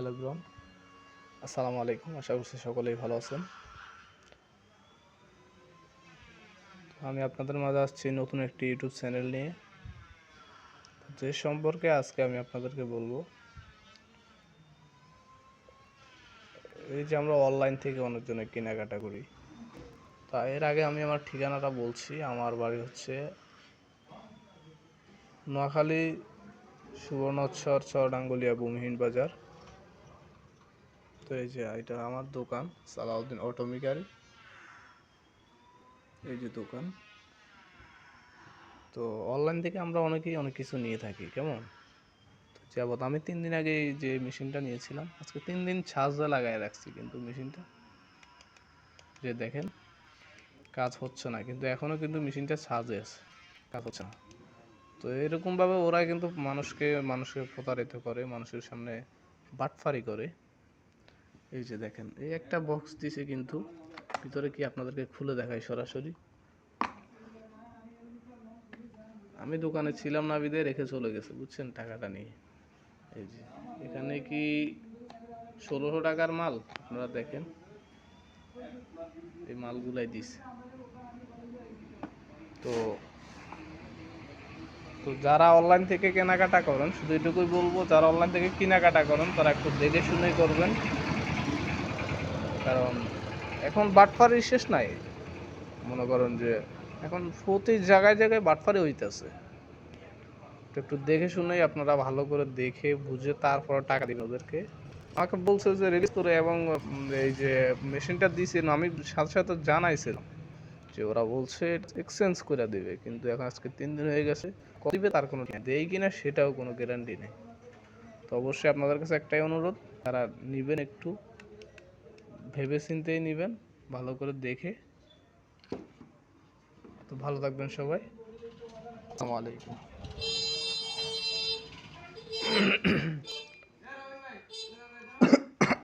Hello ব্রন আসসালামু আলাইকুম, আশা করছি সকলেই ভালো আছেন। আমি আপনাদের মাঝে আসছি নতুন একটি ইউটিউব চ্যানেল নিয়ে। যে সম্পর্কে আজকে আমি আপনাদেরকে বলব, এই যে আমরা অনলাইন থেকে অনেকজনে কেনাকাটা করি। তা এর আগে আমি আমার ঠিকানাটা বলছি, আমার বাড়ি হচ্ছে নোয়াখালী সুবর্ণচর চরডাঙ্গুলিয়া ভূমিহীন বাজার। তো এই যে এটা আমার দোকান, সালাউদ্দিন অটোমিক্যাল। এই যে দোকান। তো অনলাইন থেকে আমরা অনেকেই অনেক কিছু নিয়ে থাকি, কেমন? তো আমি তিন দিন আগে যে মেশিনটা নিয়েছিলাম, আজকে তিন দিন চার্জে লাগাই রাখছি কিন্তু মেশিনটা। যে দেখেন, কাজ হচ্ছে না, কিন্তু এখনও কিন্তু মেশিনটা চার্জে আছে, কাজ হচ্ছে না। তো এরকমভাবে ওরা কিন্তু মানুষকে মানুষকে প্রতারিত করে, মানুষের সামনে বাটফারি করে। এই যে দেখেন, এই একটা বক্স দিছে কিন্তু ভিতরে কি আপনাদেরকে খুলে দেখাই সরাসরি? আমি দোকানে ছিলাম না বিদে, রেখে চলে গেছে, বুঝছেন? টাকাটা নিয়ে। এই যে, এখানে কি ষোলোশো টাকার মাল? আপনারা দেখেন। এই মালগুলাই দিছে। তো তো যারা অনলাইন থেকে কেনাকাটা করেন, শুধু এটুকুই বলব, যারা অনলাইন থেকে কেনাকাটা করেন, তারা একটু দেখে শুনে করবেন। কারণ এখন বাটফারি শেষ নাই। মনে করেন যে এখন প্রতি জায়গায় জায়গায় বাটফারি হইতেছে। একটু দেখে শুনেই আপনারা ভালো করে দেখে বুঝে তারপর টাকা দিন ওদেরকে। আমাকে বলছে যে রিলিজ করে এবং এই যে মেশিনটা দিয়েছেন আমি সাথে সাথে জানাইছিলাম যে ওরা বলছে এক্সচেঞ্জ করে দেবে, কিন্তু এখন আজকে তিন দিন হয়ে গেছে। দিবে তার কোনো। দেয় কিনা সেটাও কোনো গ্যারান্টি নেই। তো অবশ্যই আপনাদের কাছে একটাই অনুরোধ তারা নেবেন একটু ভেবে চিন্তেই নেবেন ভালো করে দেখে। তো ভালো থাকবেন সবাই। আসসালামু আলাইকুম।